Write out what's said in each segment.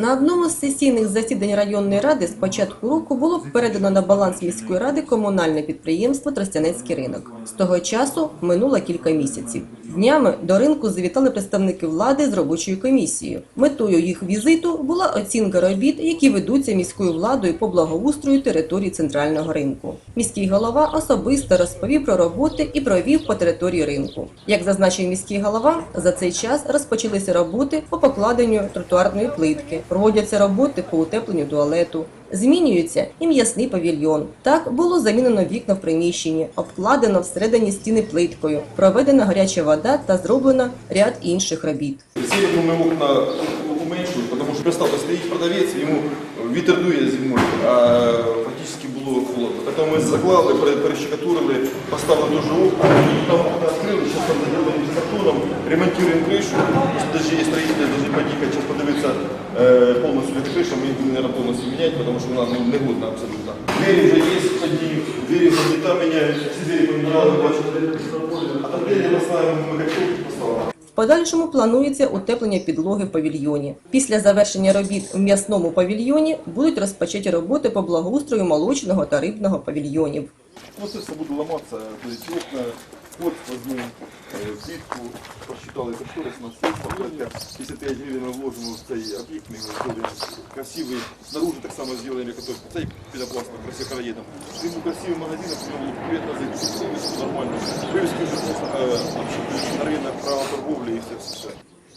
На одному з сесійних засідань районної ради з початку року було передано на баланс міської ради комунальне підприємство Тростянецький ринок. З того часу минуло кілька місяців. Днями до ринку завітали представники влади з робочою комісією. Метою їх візиту була оцінка робіт, які ведуться міською владою по благоустрою території центрального ринку. Міський голова особисто розповів про роботи і провів по території ринку. Як зазначив міський голова, за цей час розпочалися роботи по покладенню тротуарної плитки, проводяться роботи по утепленню туалету. Змінюється і м'ясний павільйон. Так було замінено вікна в приміщенні, обкладено всередині стіни плиткою, проведена гаряча вода та зроблено ряд інших робіт. Сіверку ми окна уменьшили, тому що представте, стоїть продавець, йому вітер дує зимою, а практично було холодно. Тому ми заклали, пере- перещекатурили, поставили дуже окна, там окна відкрили, зараз там заделали картоном, ремонтуємо кришу, даже є строїтель, даже поїхати, зараз подивитися е, повністю криша, ми їх не повністю міняти, тому що вона ну, негодна абсолютно. Двері вже є одні, двері вже літа міняють, всі двері поміняли, бачите, а там двері поставимо, ми гачовки поставили. В подальшому планується утеплення підлоги в павільйоні. Після завершення робіт в м'ясному павільйоні будуть розпочаті роботи по благоустрою молочного та рибного павільйонів. Ну, це все буде ламатися, будуть окна, возьму е, в сітку, посчитали кошторис на все, порядка 55 гривень ми вложимо в цей об'єкт, ми його зробимо красивий, снаружи так само зробимо, як ото цей пенопласт красиво краєдом. Він був красивий магазин, потім було приємно зайти, нормально. Вивезти вже просто е, на ринок, право торговлі і все.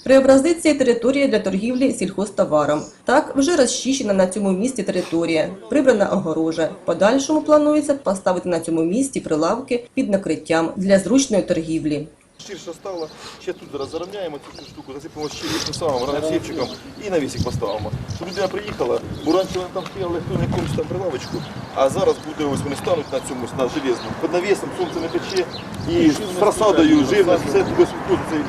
Преобразиться територія для торгівлі сільхозтоваром. Так вже розчищена на цьому місці територія, прибрана огорожа. Подальшому планується поставити на цьому місці прилавки під накриттям для зручної торгівлі. Ширше стало, ще тут зараз зарівняємо цю всю штуку, засипемо тим самим раносівчиком і навісик поставимо. Щоб людина приїхала, бо раніше вони там стояли хто на якомусь там прилавочку, а зараз буде ось вони стануть на цьому на железному. Під навісом сонце не пече і з просадою, живність, все входить цей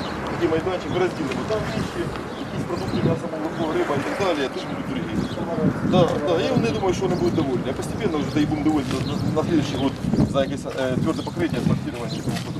такий майданчик, розділимо. Там віші, якісь продукти м'ясо, молоко, риба і так далі, а будуть другі. Да, да, я не думаю, що вони будуть довольні. А постепенно вже будемо довольні на, на следующий год за якесь е, тверде покриття, асфальтування.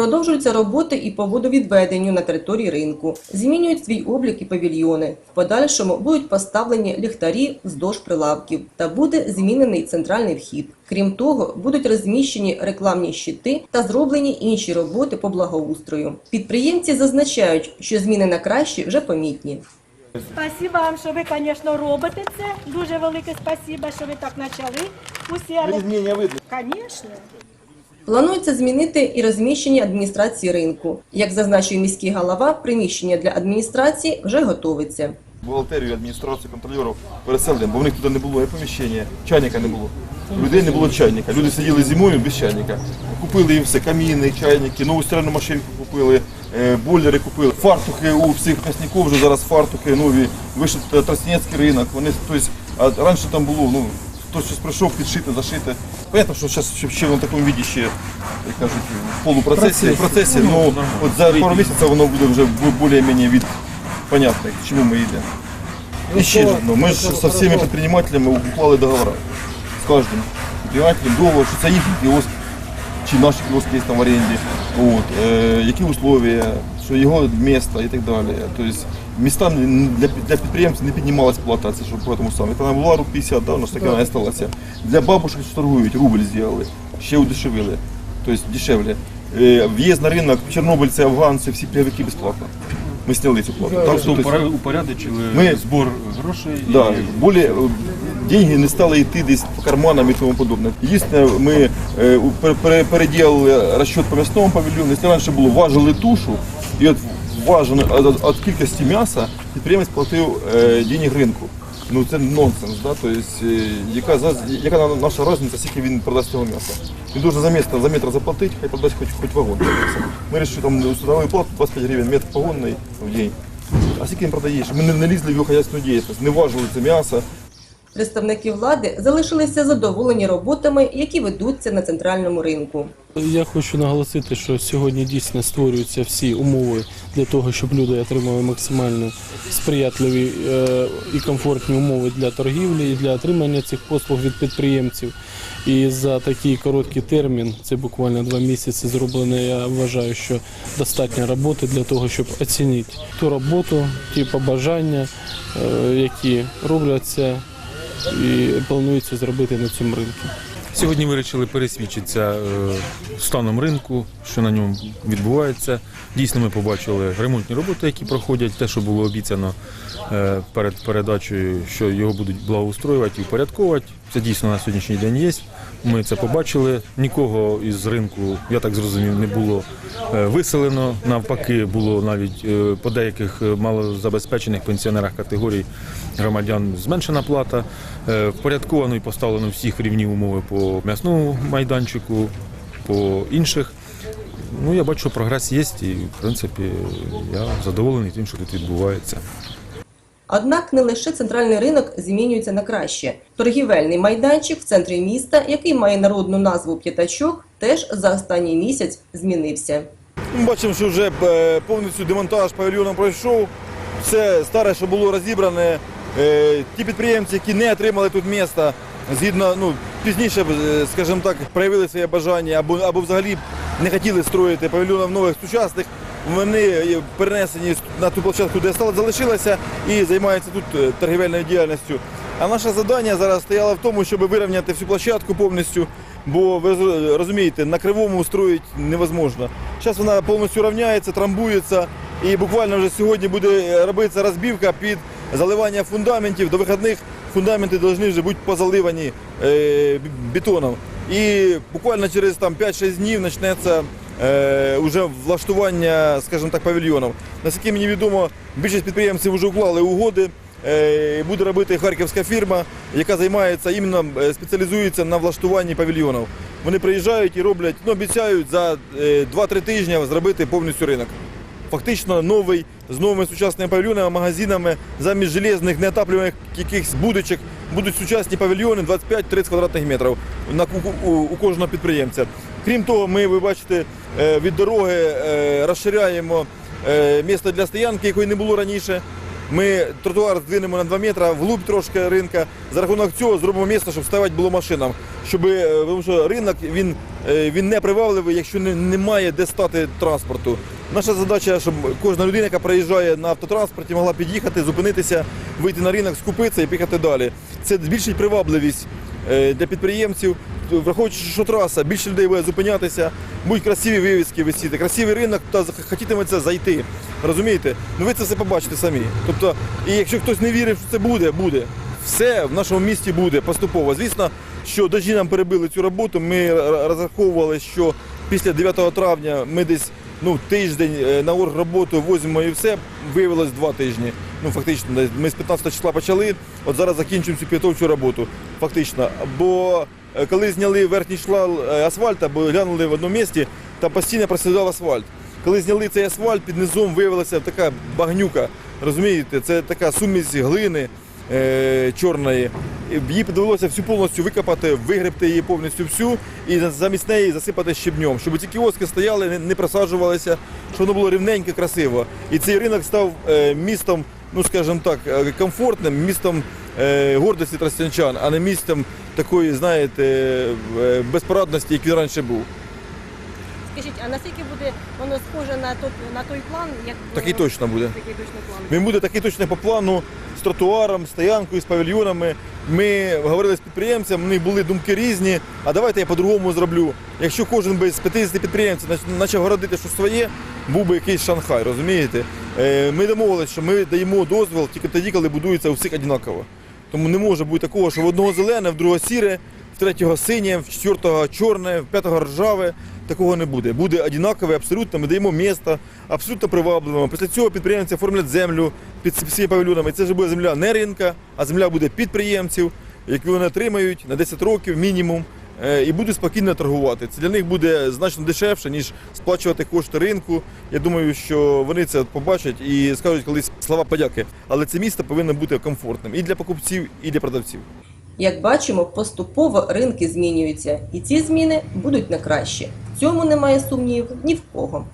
Продовжуються роботи і по водовідведенню на території ринку. Змінюють свій облік і павільйони. В подальшому будуть поставлені ліхтарі вздовж прилавків та буде змінений центральний вхід. Крім того, будуть розміщені рекламні щити та зроблені інші роботи по благоустрою. Підприємці зазначають, що зміни на краще вже помітні. Спасибо вам, що ви, звісно, робите це. Дуже велике спасибо, що ви так почали. Усі, але, Змінення видно. звісно. Планується змінити і розміщення адміністрації ринку. Як зазначив міський голова, приміщення для адміністрації вже готовиться. бухгалтерію, адміністрацію, контролерів переселенням, бо в них туди не було і поміщення, чайника не було. Людей не було чайника. Люди сиділи зимою без чайника. Купили їм все, каміни, чайники, нову стиральну машинку купили, е, бойлери купили. Фартухи у всіх м'ясників вже зараз фартухи нові. Вийшов е, Тростянецький ринок. Вони, тобто, а раніше там було, ну, хтось щось прийшов, підшити, зашити. Понятно, що зараз ще, ще в такому віді ще, як кажуть, в полупроцесі, в процесі, ну, от за пару місяців воно буде вже більш-менш від понятно, к чему мы идем. И ще ж, ну, ми ж со всеми предпринимателями уклали договора. З кожним предпринимателем договор, що це їхній кіоск, чи наш кіоск є там в оренді, от, е, які условия, що його місто і так далі. Тобто міста для, для підприємців не піднімалась плата, це що по тому самому. Вона була руб 50, да, у нас така сталася. Для бабушек, що торгують, рубль зробили, ще удешевили, тобто дешевле. Е, В'їзд на ринок, чорнобильці, афганці, всі пільговики безплатно. Ми сняли цю плату. Так, Тобто що, тобто, упорядочили Ми- збор грошей. Да, і более, деньги не стали йти десь по карманам і тому подобне. Єдине, ми е, переділили розчет по м'ясному павільйону. Якщо раніше було важили тушу, і от важено від, від кількості м'яса підприємець платив е, денег ринку. Ну це нонсенс, да? тобто, е, яка, яка наша різниця, скільки він продасть цього м'яса. Він дуже за метр, за метр заплатити, хай продасть хоч, хоч вагон. Ми вирішили там судовий плату 25 гривень метр погонний в день. А скільки він продаєш? Ми не, не лізли в його хазяйственну діяльність, не важили це м'ясо. Представники влади залишилися задоволені роботами, які ведуться на центральному ринку. Я хочу наголосити, що сьогодні дійсно створюються всі умови для того, щоб люди отримали максимально сприятливі е, і комфортні умови для торгівлі і для отримання цих послуг від підприємців. І за такий короткий термін, це буквально два місяці зроблено. Я вважаю, що достатньо роботи для того, щоб оцінити ту роботу, ті побажання, е, які робляться і планується зробити на цьому ринку. Сьогодні вирішили пересвідчитися е, станом ринку, що на ньому відбувається. Дійсно, ми побачили ремонтні роботи, які проходять, те, що було обіцяно е, перед передачею, що його будуть благоустроювати і упорядковувати. Це дійсно на сьогоднішній день є. Ми це побачили. Нікого із ринку, я так зрозумів, не було е, виселено. Навпаки, було навіть е, по деяких е, малозабезпечених пенсіонерах категорій громадян зменшена плата. Впорядковано і поставлено всіх рівні умови по м'ясному майданчику, по інших. Ну, я бачу, прогрес є, і в принципі я задоволений тим, що тут відбувається. Однак не лише центральний ринок змінюється на краще. Торгівельний майданчик в центрі міста, який має народну назву П'ятачок, теж за останній місяць змінився. Ми бачимо, що вже е, повністю демонтаж павільйону пройшов. Все старе, що було розібране. Е, Ті підприємці, які не отримали тут міста, згідно ну, пізніше, е, скажімо так, проявили своє бажання або, або взагалі не хотіли строїти павільйонів нових сучасних, вони е, перенесені на ту площадку, де стало залишилося, і займаються тут е, торгівельною діяльністю. А наше завдання зараз стояло в тому, щоб вирівняти всю площадку повністю, бо ви розумієте, на кривому строїть невозможно. Зараз вона повністю рівняється, трамбується, і буквально вже сьогодні буде робитися розбівка під заливання фундаментів. До вихідних фундаменти повинні вже бути позаливані е, бетоном. І буквально через там 5-6 днів почнеться е, уже влаштування, скажімо так, павільйонів. Наскільки мені відомо, більшість підприємців вже уклали угоди. Е, Буде робити харківська фірма, яка займається іменно е, спеціалізується на влаштуванні павільйонів. Вони приїжджають і роблять, ну обіцяють за е, 2-3 тижні зробити повністю ринок. Фактично новий з новими сучасними павільйонами, магазинами, замість железних неотаплюваних якихось будочок будуть сучасні павільйони 25-30 квадратних метрів на ку- у, у кожного підприємця. Крім того, ми, ви бачите, е, від дороги е, розширяємо е, місце для стоянки, якої не було раніше. Ми тротуар здвинемо на 2 метри, вглубь трошки ринка. За рахунок цього зробимо місце, щоб ставати було машинам. Щоб, тому що ринок він, він не привабливий, якщо немає де стати транспорту. Наша задача, щоб кожна людина, яка приїжджає на автотранспорті, могла під'їхати, зупинитися, вийти на ринок, скупитися і поїхати далі. Це збільшить привабливість для підприємців. Враховуючи, що траса, більше людей буде зупинятися, будуть красиві вивіски висіти, красивий ринок, та хотітиметься зайти. Розумієте? Ну ви це все побачите самі. Тобто, і якщо хтось не вірив, що це буде, буде. Все в нашому місті буде поступово. Звісно, що дожі нам перебили цю роботу. Ми розраховували, що після 9 травня ми десь ну, тиждень е, на оргроботу возьмемо і все. Виявилось два тижні. Ну, фактично, ми з 15 числа почали, от зараз закінчуємо цю підготовчу роботу. Фактично. Бо е, коли зняли верхній шлал е, асфальта, бо глянули в одному місці, там постійно просідав асфальт. Коли зняли цей асфальт, під низом виявилася така багнюка. Розумієте, це така сумість глини е, чорної. Її довелося всю повністю викопати, вигребти її повністю всю і замість неї засипати щебнем, щоб ці кіоски стояли, не, просаджувалися, щоб воно було рівненько, красиво. І цей ринок став е, містом, ну скажімо так, комфортним, містом гордості тростянчан, а не містом такої, знаєте, е, безпорадності, як він раніше був. Скажіть, а наскільки буде воно схоже на той, на той план, як Такий було? точно буде. Такий точно план. Він буде такий точно по плану з тротуаром, стоянкою, з павільйонами. Ми говорили з підприємцем, них були думки різні. А давайте я по-другому зроблю. Якщо кожен би з 50 підприємців нач- почав городити щось своє, був би якийсь Шанхай, розумієте? Е, Ми домовилися, що ми даємо дозвіл тільки тоді, коли будується у всіх однаково. Тому не може бути такого, що в одного зелене, в другого сіре, в третього синє, в четвертого чорне, в п'ятого ржаве. Такого не буде. Буде однакове, абсолютно. Ми даємо місто, абсолютно привабливо. Після цього підприємці оформлять землю під всіми павільонами. Це вже буде земля не ринка, а земля буде підприємців, які вони отримають на 10 років мінімум. Е, І будуть спокійно торгувати. Це для них буде значно дешевше, ніж сплачувати кошти ринку. Я думаю, що вони це побачать і скажуть колись слова подяки. Але це місто повинно бути комфортним і для покупців, і для продавців. Як бачимо, поступово ринки змінюються, і ці зміни будуть на краще. В цьому немає сумнівів ні в кого.